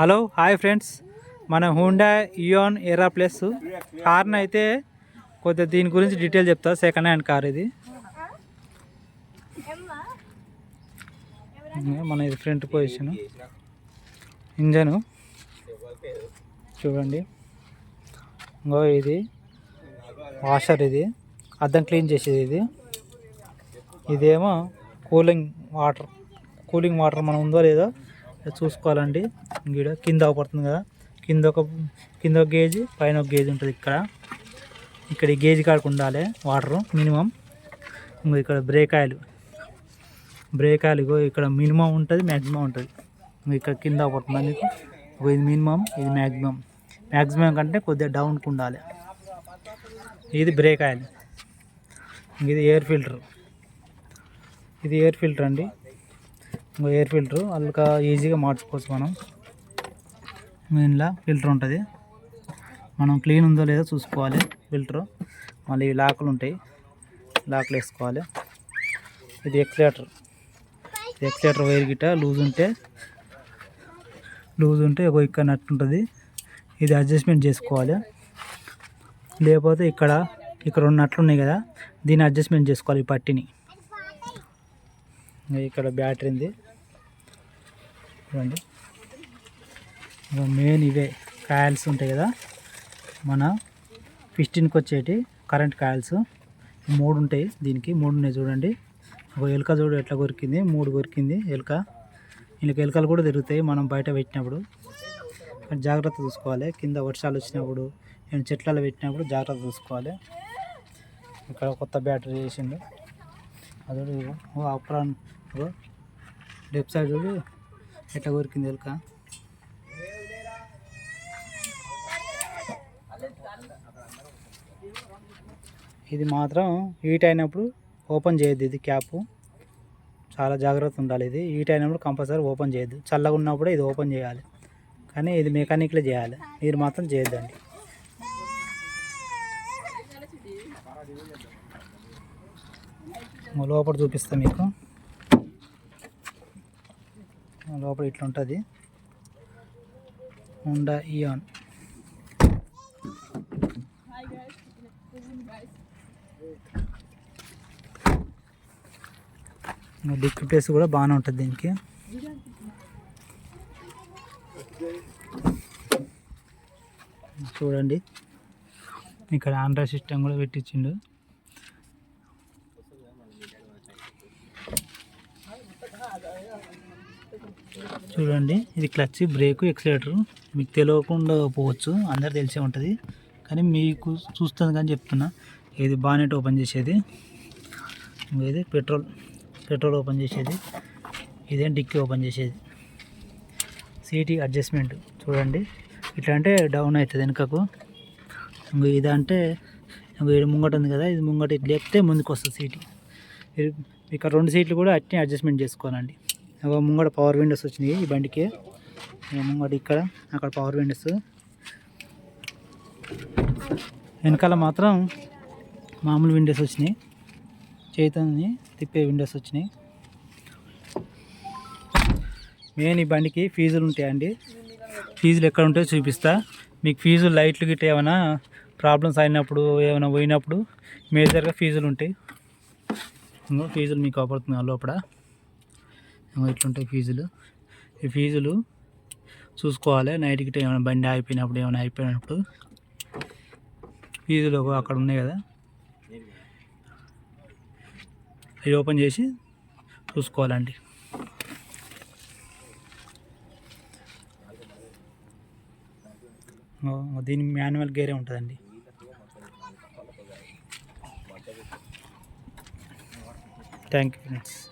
Hello hi friends. మన Hyundai Eon Era plus కార్ని అయితే కొద్దిగా దీని గురించి డీటెయిల్ చెప్తా. సెకండ్ హ్యాండ్ కార్ ఇది. మన ఇది ఫ్రంట్ పొజిషన్. ఇంజను. చూడండి. ఇంకో ఇది. వాషర్ ఇది. అద్దం క్లీన్ చేసేది ఇది. ఇదేమో కూలింగ్ వాటర్ కూలింగ్ వాటర్ మనం ఉందో లేదో చూసుకోవాలండి. గీడ కింద పడుతుంది కదా. కింద ఒక కింద ఒక గేజ్ పైన ఒక గేజ్ ఉంటుంది ఇక్కడ. ఇక్కడ ఈ గేజ్ కాడికి ఉండాలి వాటర్ మినిమం. ఇక్కడ బ్రేక్ ఆయిల్ బ్రేక్ ఆయిల్ ఇక్కడ మినిమం ఉంటుంది మ్యాక్సిమం ఉంటుంది. ఇక్కడ కింద పడుతుంది మీకు ఇది. మినిమం ఇది మ్యాక్సిమం మ్యాక్సిమం కంటే కొద్దిగా డౌన్కి ఉండాలి. ఇది బ్రేక్ ఆయిల్. ఇది ఎయిర్ ఫిల్టర్. ఇది ఎయిర్ ఫిల్టర్ అండి. ఎయిర్ ఫిల్టర్ అందుక ఈజీగా మార్చుకోవచ్చు మనం. మెయిన్లా ఫిల్టర్ ఉంటుంది. మనం క్లీన్ ఉందో లేదో చూసుకోవాలి ఫిల్టర్ మళ్ళీ లాకులు ఉంటాయి. లాకులు వేసుకోవాలి. ఇది ఎక్సలేటర్ ఎక్సలేటర్ వైర్ గిట్ట లూజ్ ఉంటే లూజ్ ఉంటే ఒక ఇక్కడ నట్టు ఉంటుంది. ఇది అడ్జస్ట్మెంట్ చేసుకోవాలి. లేకపోతే ఇక్కడ ఇక్కడ రెండు నట్లు ఉన్నాయి కదా దీన్ని అడ్జస్ట్మెంట్ చేసుకోవాలి ఈ పట్టిని. ఇక్కడ బ్యాటరీ ఉంది. చూడండి మెయిన్ ఇవే కాయల్స్ ఉంటాయి కదా. మన ఫిఫ్టీన్కి వచ్చేటి కరెంట్ కాయల్స్ మూడు ఉంటాయి దీనికి. మూడు ఉన్నాయి చూడండి. ఒక ఎలుక చూడు ఎట్లా కొరికింది. మూడు కొరికింది ఎలుక. వీళ్ళకి ఎలుకలు కూడా తిరుగుతాయి మనం బయట పెట్టినప్పుడు. జాగ్రత్త చూసుకోవాలి. కింద వర్షాలు వచ్చినప్పుడు నేను చెట్లలో పెట్టినప్పుడు జాగ్రత్త చూసుకోవాలి. ఇక్కడ కొత్త బ్యాటరీ వేసిండు అది అప్రాన్ లెఫ్ట్ సైడ్ చూడు ఎట్లా కొరికింది ఎలుక ఇది మాత్రం హీట్ అయినప్పుడు ఓపెన్ చేయొద్దు ఇది క్యాప్. చాలా జాగ్రత్త ఉండాలి ఇది. హీట్ అయినప్పుడు కంపల్సరీ ఓపెన్ చేయొద్దు. చల్లగా ఉన్నప్పుడే ఇది ఓపెన్ చేయాలి. కానీ ఇది మెకానిక్లే చేయాలి. మీరు మాత్రం చేయొద్దండి. లోపల చూపిస్తాను మీకు. లోపల ఇట్లా ఉంటుంది హుండా ఇయాన్ లిక్విడ్ ప్లేస్ కూడా బాగానే ఉంటుంది దీనికి. చూడండి. ఇక్కడ ఆండ్రాయిడ్ సిస్టమ్ కూడా పెట్టించిండు. చూడండి ఇది క్లచ్ బ్రేక్ ఎక్సలేటర్. మీకు తెలియకుండా పోవచ్చు అందరు తెలిసే ఉంటుంది. కానీ మీకు చూస్తుంది కానీ చెప్తున్నా ఇది బానెట్ ఓపెన్ చేసేది ఇది పెట్రోల్ పెట్రోల్ ఓపెన్ చేసేది ఇదేం డిక్కీ ఓపెన్ చేసేది. సీటీ అడ్జస్ట్మెంట్ చూడండి. ఇట్లా అంటే డౌన్ అవుతుంది వెనుకకు. ఇంకో ఇదంటే ఇంకో ఇది ముంగట ఉంది కదా ఇది ముంగట ఇట్లా లేపితే ముందుకు వస్తుంది సీటీ. ఇక్కడ రెండు సీట్లు కూడా అట్నే అడ్జస్ట్మెంట్ చేసుకోవాలండి. ముంగడ పవర్ విండోస్ వచ్చినాయి ఈ బండికి. ముంగడ ఇక్కడ అక్కడ పవర్ విండోస్ వెనకాల మాత్రం మామూలు విండోస్ వచ్చినాయి. చేతిని తిప్పే విండోస్ వచ్చినాయి. మెయిన్ ఈ బండికి ఫీజులు ఉంటాయండి. ఫీజులు ఎక్కడ ఉంటాయో చూపిస్తా. మీకు ఫీజులు లైట్లు గిట్ట ఏమైనా ప్రాబ్లమ్స్ అయినప్పుడు ఏమైనా పోయినప్పుడు మేజర్గా ఫీజులు ఉంటాయి. ఫీజులు మీకు అవపడుతుంది ఆ లోపల. ఇట్లుంటాయి ఫీజులు? ఈ ఫీజులు చూసుకోవాలి. నైట్ ఏమైనా బండి ఆగిపోయినప్పుడు ఏమైనా అయిపోయినప్పుడు ఫీజులు అక్కడ ఉన్నాయి కదా? అవి ఓపెన్ చేసి చూసుకోవాలండి దీని మాన్యువల్ గేరే ఉంటుందండి. Thank you friends.